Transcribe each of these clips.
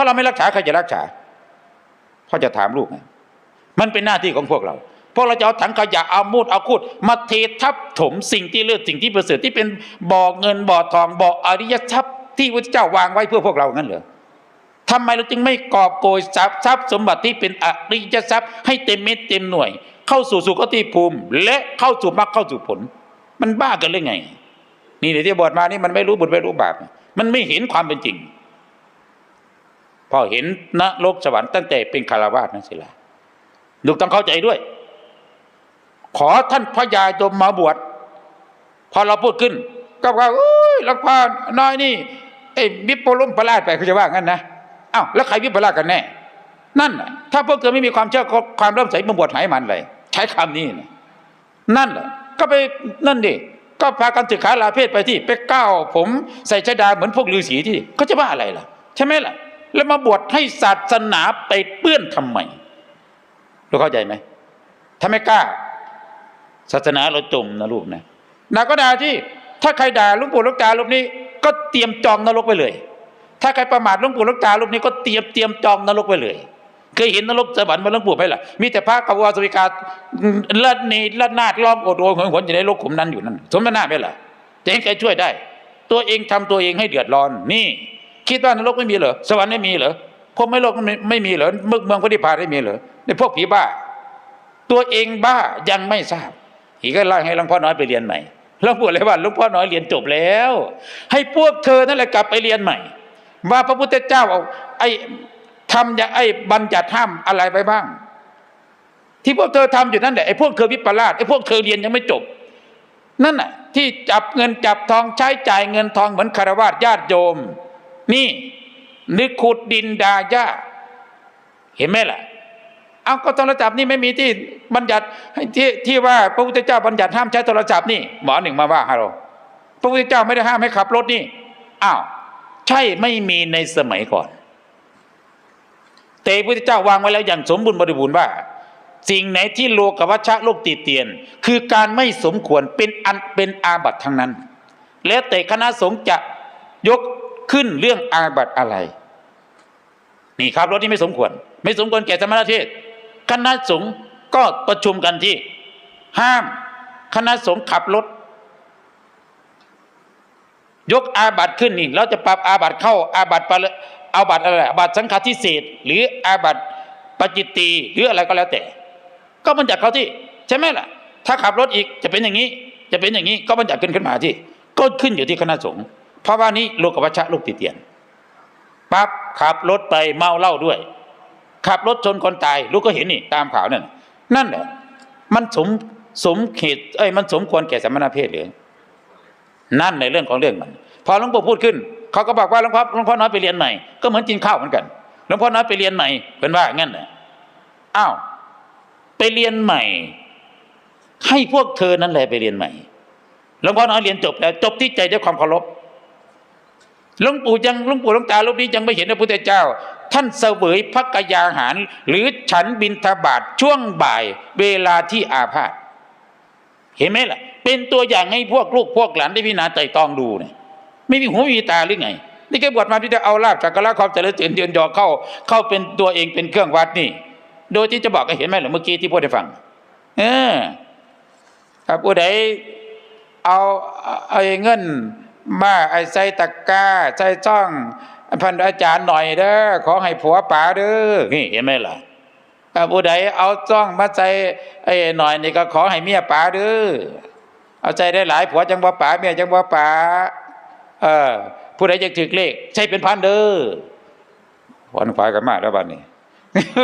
ถ้าเราไม่รักษาใครจะรักษาพ่อจะถามลูกไงมันเป็นหน้าที่ของพวกเราพวกเราจะเอาถังขยะเอามูดเอาคูด มาเททับถมสิ่งที่เลือดสิ่งที่ประเสริฐที่เป็นบ่อเงินบ่อทองบ่ออริยทรัพย์ที่พระเจ้าวางไว้เพื่อพวกเรางั้นเหรอทำไมเราจึงไม่กอบโกยทรัพย์ทรัพย์สมบัติที่เป็นอริยทรัพย์ให้เต็มเม็ดเต็มหน่วย เข้าสู่สุคติภูมิ และเข้าสู่มรรคเข้าสู่ผล มันบ้ากันหรือไง นี่เดี๋ยวที่บวชมานี่มันไม่รู้บุญไม่รู้บาปมันไม่เห็นความเป็นจริง พอเห็นนรกสวรรค์ตั้งแต่เป็นคารวาสนั่นสิละลูกต้องเข้าใจด้วย ขอท่านพระยาดมมาบวชพอเราพูดขึ้น ก็ว่าเอ้ยหลักพาน้อยนี่ไอ้วิปลมประลาดไปเขาจะว่างั้นนะอ้าวแล้วใครวิปลาสกันแน่ นั่นน่ะถ้าพวกเธอไม่มีความเชื่อความเริ่มใสมาบวชหายมันเลย ใช้คำนี้นะนั่นแหละก็ไปนั่นดิก็พากันศึกขาลาเพศไปที่ ไปก้าวผมใส่ชดาเหมือนพวกฤาษีที่ก็จะว่าอะไรล่ะ ใช่ไหมล่ะ แล้วมาบวชให้ศาสนาไปเปื้อนทำไมรู้เข้าใจไหมถ้าไม่กล้า ศาสนาเราจมนะลูกนะนาก็ด่าที่ ถ้าใครด่าลุงปู่ลุงตารูปนี้ ก็เตรียมจองนรกไปเลย ถ้าใครประมาทลุงปู่ลุงตารูปนี้ก็เตรียมเตรียมจองนรกไปเลยเคยเห็นนรกสวรรค์มาลุงปู่ไหมล่ะมีแต่พระกบวสวิกาเลิศนีเลิศนาดล้อมโอดโอยหงหวนอยู่ในโลกขุมนั้นอยู่นั่นสมนาไหมล่ะจะให้ใครช่วยได้ ตัวเองทำตัวเองให้เดือดร้อนนี่ คิดว่านรกไม่มีเหรอสวรรค์ไม่มีเหรอพรหมไม่โลกไม่ไม่มีเหรอเมืองเมืองพระนิพพานไม่มีเหรอในพวกผีบ้า ตัวเองบ้ายังไม่ทราบอีกก็ไล่ให้หลวงพ่อน้อยไปเรียนใหม่หลวงปู่เลยว่าหลวงพ่อน้อยเรียนจบแล้ว ให้พวกเธอนั่นแหละกลับไปเรียนใหม่ ว่าพระพุทธเจ้าเอาไอ้ทำอย่างไอ้บัญญัติห้ามอะไรไปบ้าง ที่พวกเธอทำอยู่นั่นแหละไอ้พวกเธอวิปลาสไอ้พวกเธอเรียนยังไม่จบ นั่นน่ะที่จับเงินจับทองใช้จ่ายเงินทองเหมือนคารวะญาติโยม นี่ นึกขุดดินดาหญ้าเห็นไหมล่ะ เอาก็โทรศัพท์นี่ไม่มีที่บัญญัติที่ที่ว่าพระพุทธเจ้าบัญญัติห้ามใช้โทรศัพท์นี่หมอหนึ่งมาว่าฮะเราพระพุทธเจ้าไม่ได้ห้ามให้ขับรถนี่อ้าวใช่ไม่มีในสมัยก่อน แต่พระพุทธเจ้าวางไว้แล้วอย่างสมบูรณ์บริบูรณ์ว่า สิ่งไหนที่โลกวัชชะโลกติเตียน คือการไม่สมควรเป็นอันเป็นอาบัติทั้งนั้น แล้วแต่คณะสงฆ์จะยก ขึ้นเรื่องอาบัติอะไร นี่ครับรถที่ไม่สมควร ไม่สมควรแก่สมณเทศ คณะสงฆ์ก็ประชุมกันที่ ห้าม คณะสงฆ์ขับรถยกอาบัติขึ้นนี่เราจะปรับอาบัติเข้าอาบัติปอาบัติอะไรอาบัติสังฆาทิเศษหรืออาบัติปจิตตีหรืออะไรก็แล้วแต่ ก็บัญญัติเขาที่ ใช่ไหมล่ะ ถ้าขับรถอีกจะเป็นอย่างนี้ จะเป็นอย่างนี้ก็บัญญัติขึ้นขึ้นมาที่ ก็ขึ้นอยู่ที่คณะสงฆ์ เพราะว่านี้โลกวัชชะโลกติเตียนปั๊บขับรถไปเมาเหล้าด้วย ขับรถชนคนตาย ลูกก็เห็นนี่ตามข่าวนั่นนั่นแหละมันสมสมเหตุเอ้ยมันสมควรแก่สมณเพศหรือนั่นในเรื่องของเรื่องมัน พอหลวงปู่พูดขึ้นเขาก็บอกว่าหลวงพ่อหลวงพ่อน้อยไปเรียนใหม่ก็เหมือนกินข้าวเหมือนกันหลวงพ่อน้อยไปเรียนใหม่เป็นว่างั้นน่ะอ้าวไปเรียนใหม่ ให้พวกเธอนั่นแหละไปเรียนใหม่หลวงพ่อน้อยเรียนจบแล้วจบที่ใจด้วยความเคารพ หลวงปู่ยังหลวงปู่หลวงตารูปนี้ยังไม่เห็นพระพุทธเจ้า ท่านเสวยพักกยาหาร หรือฉันบินทบาทช่วงบ่ายเวลาที่อาพาธเห็นไหมล่ะ เป็นตัวอย่างให้พวกลูกพวกหลานได้พิจารณาไต่ตองดูเนี่ยไม่มีหูไม่มีตาหรือไง นี่แกบวชมาที่จะเอาลาบจากกระลาความเจริญเจริญเยือนยอเข้า เข้าเป็นตัวเองเป็นเครื่องวัดนี่ โดยที่จะบอกเห็นไหมล่ะเมื่อกี้ที่พูดให้ฟัง เออถ้าผู้ใดเอาเอาเงิน มา ไอ้ใส่ตะกร้าใส่จ้องพันอาจารย์หน่อยเด้อขอให้ผัวป๋าเด้อนี่เห็นไหมล่ะผู้ใดเอาจ้องมาใส่ไอ้หน่อยนี่ก็ขอให้เมียป๋าเด้อเอาใจได้หลายผัวจังบ่ป๋าเมียจังบ่ป๋าเออผู้ใดจะถือเลข ใช่เป็นพันเด้อขวัญฝ่ายกันมากแล้วบัดนี้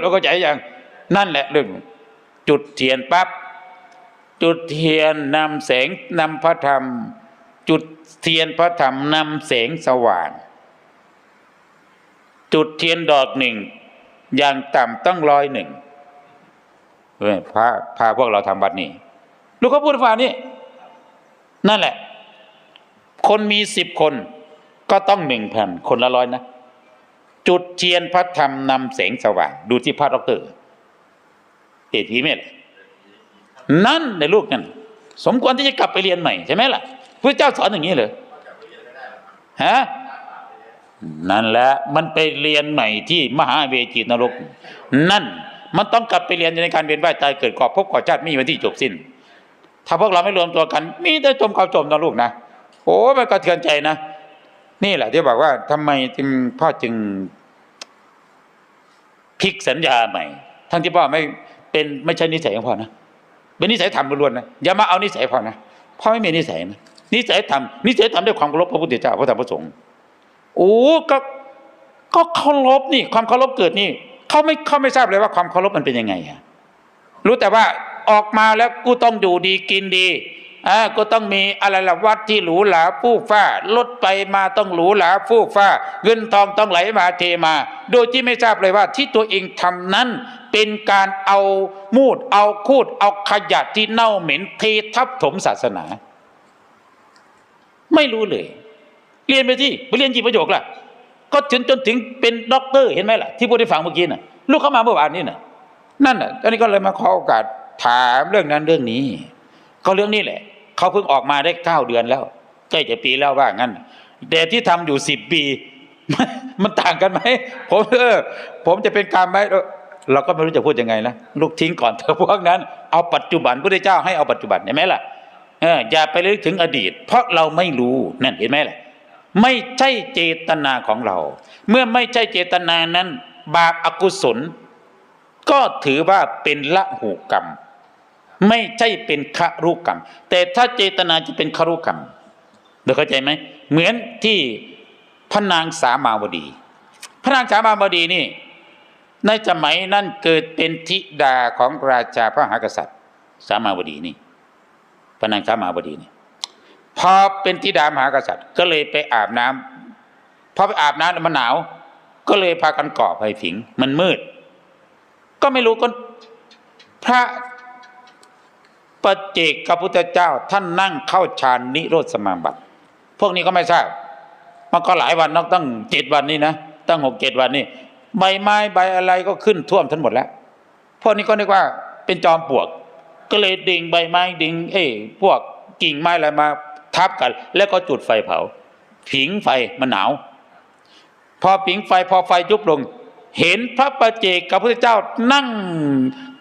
เราก็ใจอย่างนั่นแหละเรื่องจุดเทียนปั๊บจุดเทียนนำแสงนำพระธรรม จุดเทียนพระธรรมนำแสงสว่าง จุดเทียนดอกหนึ่ง อย่างต่ำต้องร้อยหนึ่งเฮ้ยพาพาพวกเราทำบัดนี้ลูกเขาพูดว่านี่นั่นแหละ คนมีสิบคนก็ต้องหนึ่งพันคนละร้อยนะ จุดเทียนพระธรรมนำแสงสว่าง ดูที่พระดอกเตอร์เอทีเมตนั่นในลูกนั่นสมควรที่จะกลับไปเรียนใหม่ใช่ไหมล่ะ พระเจ้าสอนอย่างนี้เลยฮะนั่นแหละมันไปเรียนใหม่ที่มหาเวจีนรก นั่นมันต้องกลับไปเรียนในการเวียนว่ายตายเกิดก่อภพก่อชาติไม่มีวันที่จบสิ้น ถ้าพวกเราไม่รวมตัวกัน มีแต่จมเขาจมนะลูกนะโอ้มันกระเทือนใจนะ นี่แหละที่บอกว่าทำไมจึงพ่อจึงพลิกสัญญาใหม่ ทั้งที่พ่อไม่เป็นไม่ใช่นิสัยของพ่อนะเป็นนิสัยธรรมล้วนๆนะอย่ามาเอานิสัยพ่อนะพ่อไม่มีนิสัยนะ นิสัยธรรมนิสัยธรรมด้วยความเคารพพระพุทธเจ้าพระธรรมพระสงฆ์โอ้ก็ก็เคารพนี่ ความเคารพเกิดนี่เขาไม่เขาไม่ทราบเลยว่าความเคารพมันเป็นยังไงอะรู้แต่ว่าออกมาแล้วกูต้องอยู่ดีกินดีอ่าก็ต้องมีอะไรละวัดที่หรูหราฟู่ฟ้ารถไปมาต้องหรูหราฟู่ฟ้า เงินทองต้องไหลมาเทมา โดยที่ไม่ทราบเลยว่าที่ตัวเองทำนั้น เป็นการเอามูดเอาคูดเอาขยะที่เน่าเหม็นเททับถมศาสนา ไม่รู้เลย เรียนไปที่ไปเรียนกี่ประโยคล่ะ ก็จนจนถึงเป็นด็อกเตอร์เห็นไหมล่ะ ที่พูดให้ฟังเมื่อกี้น่ะ ลูกเข้ามาเมื่อวานนี้น่ะ นั่นน่ะตอนนี้ก็เลยมาขอโอกาสถามเรื่องนั้นเรื่องนี้ ก็เรื่องนี้แหละ เขาเพิ่งออกมาได้เก้าเดือนแล้วใกล้จะปีแล้วว่างั้น แต่ที่ทำอยู่สิบปี มันต่างกันไหมผมเออผมจะเป็นการไหมเราก็ไม่รู้จะพูดยังไงนะลูกทิ้งก่อนเถอะพวกนั้น เอาปัจจุบันพระเจ้าให้เอาปัจจุบันเห็นไหมล่ะ อออย่าไปลึกถึงอดีต เพราะเราไม่รู้นั่นเห็นไหมล่ะไม่ใช่เจตนาของเรา เมื่อไม่ใช่เจตนานั้น บาปอกุศล ก็ถือว่าเป็นละหูกรรม ไม่ใช่เป็นคารุกรรม แต่ถ้าเจตนาจะเป็นคารุกรรมเดี๋ยวเข้าใจไหมเหมือนที่พระนางสามาวดี พระนางสามาวดีนี่ ในสมัยนั้นเกิดเป็นธิดาของราชาพระมหากษัตริย์ สามาวดีนี่ พระนางสามาวดีนี่พอเป็นธิดามหากษัตริย์ ก็เลยไปอาบน้ำพอไปอาบน้ำมันหนาว ก็เลยพากันก่อไฟผิง มันมืด ก็ไม่รู้ก็พระปเจกพระพุทธเจ้าท่านนั่งเข้าฌานนิโรธสมาบัติ พวกนี้ก็ไม่ทราบมันก็หลายวันนอกตั้งเจ็ดวันนี่นะตั้งหกเจ็ดวันนี่ใบไม้ใบอะไรก็ขึ้นท่วมทั้งหมดแล้วพวกนี้ก็นึกว่าเป็นจอมปลวก ก็เลยดึงใบไม้ดึงเอ้พวกกิ่งไม้อะไรมาทับกัน แล้วก็จุดไฟเผา ผิงไฟมันหนาว พอผิงไฟพอไฟยุบลง เห็นพระประเจกกับพระเจ้านั่ง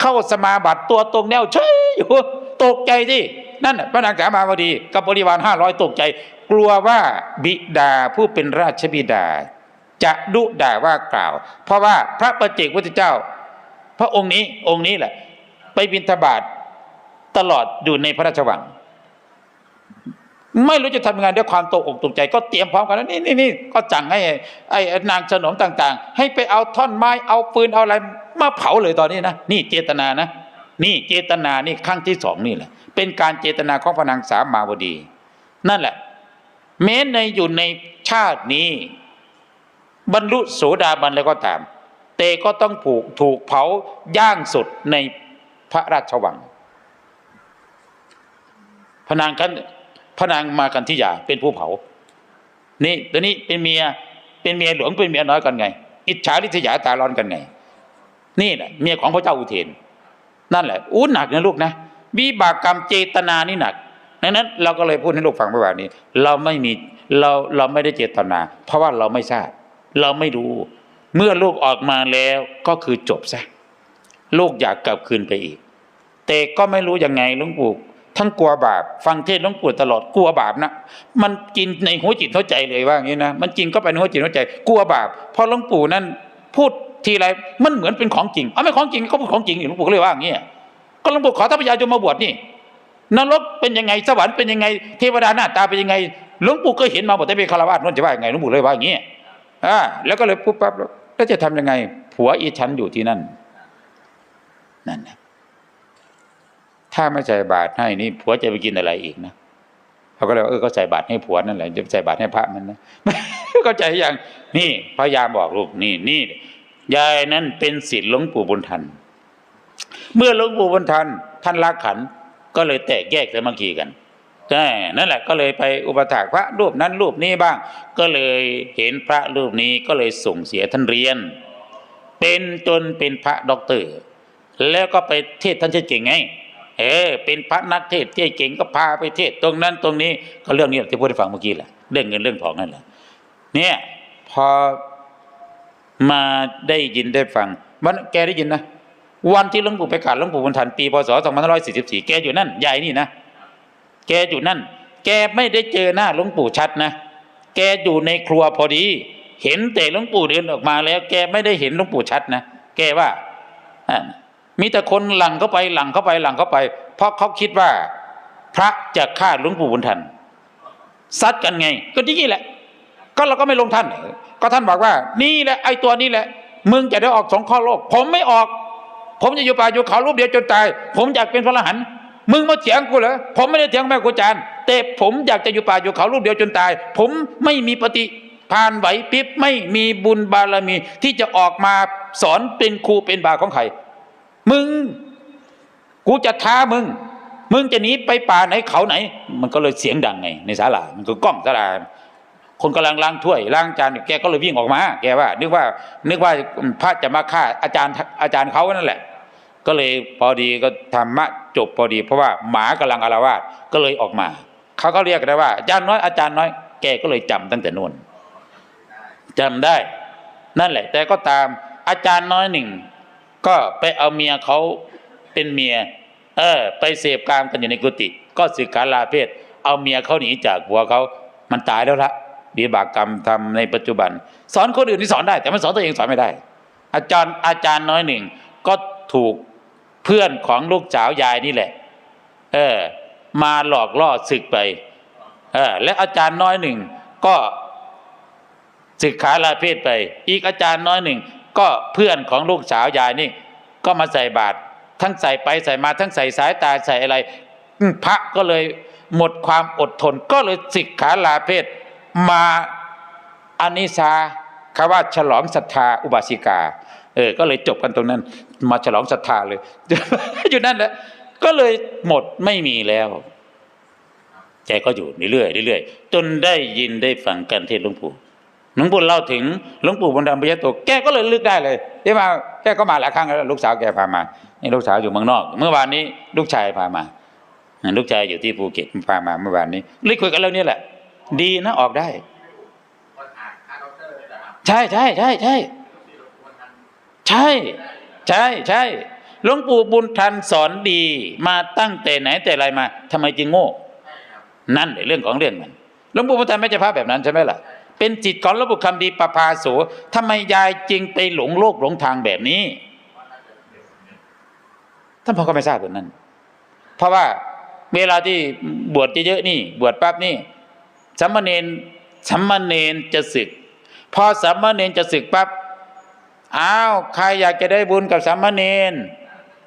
เข้าสมาบัติตัวตรงแนวเฉยอยู่ตกใจที่นั่นพระนางสามาวดี กับบริวารห้าร้อยตกใจ กลัวว่าบิดาผู้เป็นราชบิดา จะดุด่าว่ากล่าว เพราะว่าพระประเจกพุทธเจ้า พระองค์นี้องค์นี้แหละ ไปบิณฑบาต ตลอดอยู่ในพระราชวัง ไม่รู้จะทำยังไงด้วยความตกอกตกใจ ก็เตรียมพร้อมกันแล้วนี่นี่นี่ก็สั่งให้ไอ้ไอ้นางสนมต่าง ๆ ให้ไปเอาท่อนไม้เอาปืนเอาอะไรมาเผาเลยตอนนี้นะนี่เจตนานะนี่เจตนานี่ครั้งที่สองนี่แหละ เป็นการเจตนาของพระนางสามมาวดี นั่นแหละ แม้ในอยู่ในชาตินี้ บรรลุโสดาบันแล้วก็ตามแต่ก็ต้องผูกถูกเผาย่างสุดในพระราชวัง พระนางกันพระนางมากันที่ยาเป็นผู้เผา นี่ตัวนี้เป็นเมียเป็นเมียหลวงเป็นเมียน้อยกันไง อิจฉาริษยาตาร้อนกันไง นี่แหละเมียของพระเจ้าอุเทน นั่นแหละอู้หนักนะลูกนะวิบากกรรมเจตนานี่หนักดังนั้นเราก็เลยพูดให้ลูกฟังเมื่อวานนี้ เราไม่มีเราเราไม่ได้เจตนา เพราะว่าเราไม่ทราบ เราไม่รู้ เมื่อลูกออกมาแล้วก็คือจบซะลูกอยากกลับคืนไปอีก แต่ก็ไม่รู้ยังไงหลวงปู่ ทั้งกลัวบาปฟังเทศหลวงปู่ตลอดกลัวบาปนะมันกินในหัวจิตหัวใจเลยว่าอย่างนี้นะมันกินเข้าไปในหัวจิตหัวใจ กลัวบาปเพราะหลวงปู่นั้นพูดทีไรมันเหมือนเป็นของจริงเอาไม่ของจริงก็พูดของจริงหลวงปู่ก็เลยว่าอย่างนี้ก็หลวงปู่ขอท่านพญายมมาบวชนี่นรกเป็นยังไงสวรรค์เป็นยังไงเทวดาหน้าตาเป็นยังไงหลวงปู่ก็เห็นมาบอกแต่เป็นคารวะนั่นจะว่ายังไงหลวงปู่เลยว่าอย่างนี้อ่าแล้วก็เลยปุ๊บปั๊บแล้วจะทำยังไง ผัวอีฉันอยู่ที่นั่นนั่นนะ ถ้าไม่ใส่บาตรให้นี่ผัวจะไปกินอะไรอีกนะเขาก็เลยเออก็ใส่บาตรให้ผัวนั่นแหละจะใส่บาตรให้พระมันนะเข้าใจอยังนี่พระยามบอกลูกนี่นี่ยายนั้นเป็นศิษย์หลวงปู่บุญทัน เมื่อหลวงปู่บุญทัน ท่านละขันก็เลยแตกแยกสามัคคีกันใช่นั่นแหละก็เลยไปอุปถากพระรูปนั้นรูปนี้บ้าง ก็เลยเห็นพระรูปนี้ก็เลยส่งเสียท่านเรียน เป็นจนเป็นพระด็อกเตอร์ แล้วก็ไปเทศน์ท่านเก่งไง เออเป็นพระนักเทศที่เก่งก็พาไปเทศตรงนั้นตรงนี้ก็เรื่องนี้ที่พูดให้ฟังเมื่อกี้แหละเรื่องเงินเรื่องทองนั่นแหละเนี่ยพอมาได้ยินได้ฟังมันแกได้ยินนะวันที่หลวงปู่ไปกราบหลวงปู่บุญทันปีพศ2544แกอยู่นั่นยายนี่นะแกอยู่นั่น แกไม่ได้เจอหน้าหลวงปู่ชัดนะแกอยู่ในครัวพอดี เห็นแต่หลวงปู่เดินออกมาแล้ว แกไม่ได้เห็นหลวงปู่ชัดนะแกว่าอ่า มีแต่คนหลังเข้าไปหลังเข้าไปหลังเข้าไป เพราะเขาคิดว่า พระจะฆ่าหลวงปู่บุญทันซัดกันไง ก็นี่แหละ ก็เราก็ไม่ลงท่าน ก็ท่านบอกว่า นี่แหละไอ้ตัวนี้แหละ มึงจะได้ออกสองข้อโลก ผมไม่ออก ผมจะอยู่ป่าอยู่เขารูปเดียวจนตาย ผมอยากเป็นพระอรหันต์มึงมาเถียงกูเหรอผมไม่ได้เถียงแม่กูจานแต่ผมอยากจะอยู่ป่าอยู่เขารูปเดียวจนตาย ผมไม่มีปฏิพานไหวพริบไม่มีบุญบารมี ที่จะออกมาสอนเป็นครูเป็นบาของใคร มึง กูจะท้ามึง มึงจะหนีไปป่าไหนเขาไหน มันก็เลยเสียงดังไง ในศาลามันคือกล้องศาลาคนกำลังล้างถ้วยล้างจานแกก็เลยวิ่งออกมา แกว่า นึกว่า นึกว่าพระจะมาฆ่าอาจารย์อาจารย์เขานั่นแหละ ก็เลยพอดีก็ธรรมะจบพอดี เพราะว่าหมากำลังอารวาสก็เลยออกมาเขาก็เรียกได้ว่าอาจารย์น้อยอาจารย์น้อยแกก็เลยจำตั้งแต่นู่นจำได้ นั่นแหละ แต่ก็ตามอาจารย์น้อยหนึ่ง ก็ไปเอาเมียเขาเป็นเมีย เออ ไปเสพกามกันอยู่ในกุฏิก็สึกขาลาเพศ เอาเมียเขาหนีจากผัวเขามันตายแล้วละวิบากกรรมทำในปัจจุบัน สอนคนอื่นที่สอนได้ แต่มันสอนตัวเองสอนไม่ได้ อาจารย์อาจารย์น้อยหนึ่ง ก็ถูกเพื่อนของลูกสาวยายนี่แหละ เออ มาหลอกล่อศึกไป เออ และอาจารย์น้อยหนึ่งก็ศึกขาลาเพศไป อีกอาจารย์น้อยหนึ่ง ก็เพื่อนของลูกสาวยายนี่ ก็มาใส่บาตรทั้งใส่ไปใส่มาทั้งใส่สายตาใส่อะไรพระก็เลยหมดความอดทนก็เลยสิกขาลาเพศมาอานิสาคำว่าฉลองศรัทธาอุบาสิกา เออ ก็เลยจบกันตรงนั้น มาฉลองศรัทธาเลย อยู่นั่นแหละก็เลยหมดไม่มีแล้วแกก็อยู่เรื่อยๆเรื่อยๆจนได้ยินได้ฟังกันเทศหลวงปู่ หลวงปู่เล่าถึงหลวงปู่บนดำปยโตแกก็เลยลึกได้เลยที่มาแกก็มาหลายครั้งแล้วลูกสาวแกพามานี่ลูกสาวอยู่เมืองนอก เมื่อวานนี้ลูกชายพามา ลูกชายอยู่ที่ภูเก็ตพามาเมื่อวานนี้เลยคุยกันเรื่องนี้แหละ ดีนะออกได้ ใช่ใช่ใช่ใช่ใช่ใช่ใช่หลวงปู่บุญทันสอนดีมาตั้งแต่ไหนแต่ไรมาทำไมจึงโง่ นั่นแหละเรื่องของเรื่องมันหลวงปู่บุญทันไม่ใช่พระแบบนั้นใช่ไหมล่ะ เป็นจิตของหลวงปู่คำดีประภาโสทำไมยายจึงไปหลงโลกหลงทางแบบนี้ ท่านพ่อก็ไม่ทราบแบบนั้น เพราะว่าเวลาที่บวชเยอะๆนี่ บวชปั๊บนี่สัมมาเนนสัมมาเนนจะศึก พอสัมมาเนนจะศึกปั๊บอ้าวใครอยากจะได้บุญกับสัมมาเนน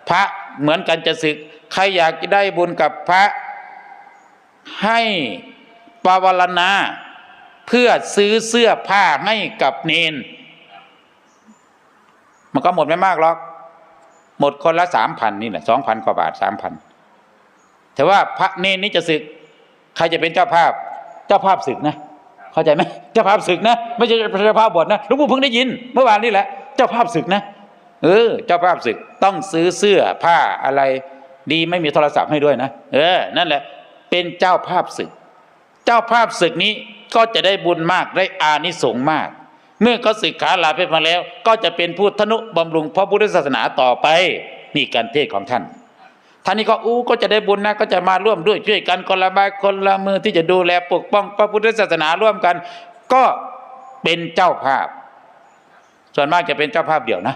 พระเหมือนกันจะศึก ใครอยากจะได้บุญกับพระให้ปาวารณา เพื่อซื้อเสื้อผ้าให้กับเนน มันก็หมดไม่มากหรอก หมดคนละสามพันนี่แหละสองพันกว่าบาทสามพันแต่ว่าพระเนนนี่จะศึก ใครจะเป็นเจ้าภาพ เจ้าภาพศึกนะเข้าใจไหมเจ้าภาพศึกนะ ไม่ใช่เจ้าภาพบวชนะหลวงปู่เพิ่งได้ยิน เมื่อวานนี่แหละ เจ้าภาพศึกนะ เออ เจ้าภาพศึกต้องซื้อเสื้อผ้าอะไร ดีไม่มีโทรศัพท์ให้ด้วยนะ เออ นั่นแหละ เป็นเจ้าภาพศึก เจ้าภาพศึกนี้ ก็จะได้บุญมากได้อานิสงส์มาก เมื่อเขาศึกขาลาเพศมาแล้ว ก็จะเป็นผู้ทนุบำรุงพระพุทธศาสนาต่อไปนี่การเทศของท่านท่านนี้ก็อู้ก็จะได้บุญนะก็จะมาร่วมด้วยช่วยกันคนละบายคนละมือที่จะดูแลปกป้องพระพุทธศาสนาร่วมกัน ก็เป็นเจ้าภาพ ส่วนมากจะเป็นเจ้าภาพเดียวนะ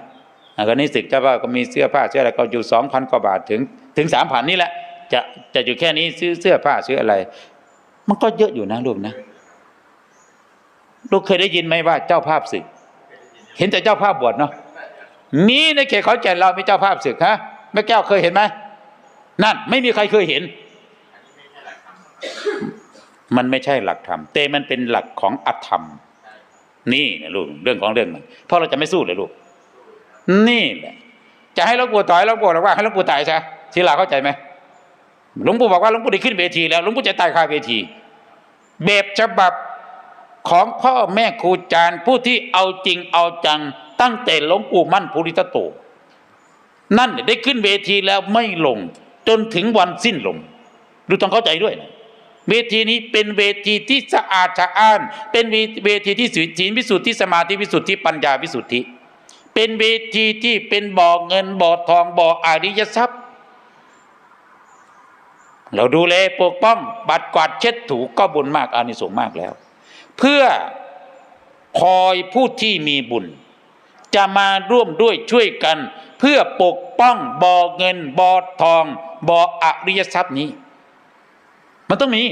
อ่าก็นี่ศึกเจ้าภาพก็มีเสื้อผ้าเสื้ออะไรก็อยู่สองพันกว่าบาทถึงถึงสามพันนี่แหละจะจะอยู่แค่นี้ซื้อเสื้อผ้าซื้ออะไร มันก็เยอะอยู่นะลูกนะ ลูกเคยได้ยินไหมว่าเจ้าภาพศึก เห็นแต่เจ้าภาพบวชเนาะมีในเขตเขาแก่นเรามีเจ้าภาพศึกฮะแม่แก้วเคยเห็นไหมนั่น ไม่มีใครเคยเห็น มันไม่ใช่หลักธรรมแต่มันเป็นหลักของอธรรม นี่นะลูกเรื่องของเรื่องมันเพราะเราจะไม่สู้เลยลูก นี่แหละจะให้หลวงปู่ต่อยหลวงปู่บอกว่าให้หลวงปู่ตายซะทีหลาเข้าใจไหมหลวงปู่บอกว่าหลวงปู่ได้ขึ้นเวทีแล้วหลวงปู่จะตายคาเวทีแบบฉบับ ของพ่อแม่ครูอาจารย์ผู้ที่เอาจริงเอาจัง ตั้งแต่หลวงปู่มั่นภูริตโต นั่นได้ขึ้นเวทีแล้วไม่ลง จนถึงวันสิ้นลมดูต้องเข้าใจด้วยนะเวทีนี้เป็นเวทีที่สะอาดสะอ้าน เป็นเวทีที่ศีลวิสุทธิสมาธิวิสุทธิปัญญาวิสุทธิ เป็นเวทีที่เป็นบ่อเงินบ่อทองบ่ออริยทรัพย์ เราดูแลปกป้อง บัดกวาดเช็ดถูก็บุญมากอานิสงส์มากแล้ว เพื่อคอยผู้ที่มีบุญ จะมาร่วมด้วยช่วยกัน เพื่อปกป้องบ่อเงินบ่อทองบ่ออริยทรัพย์นี้ มันต้องมี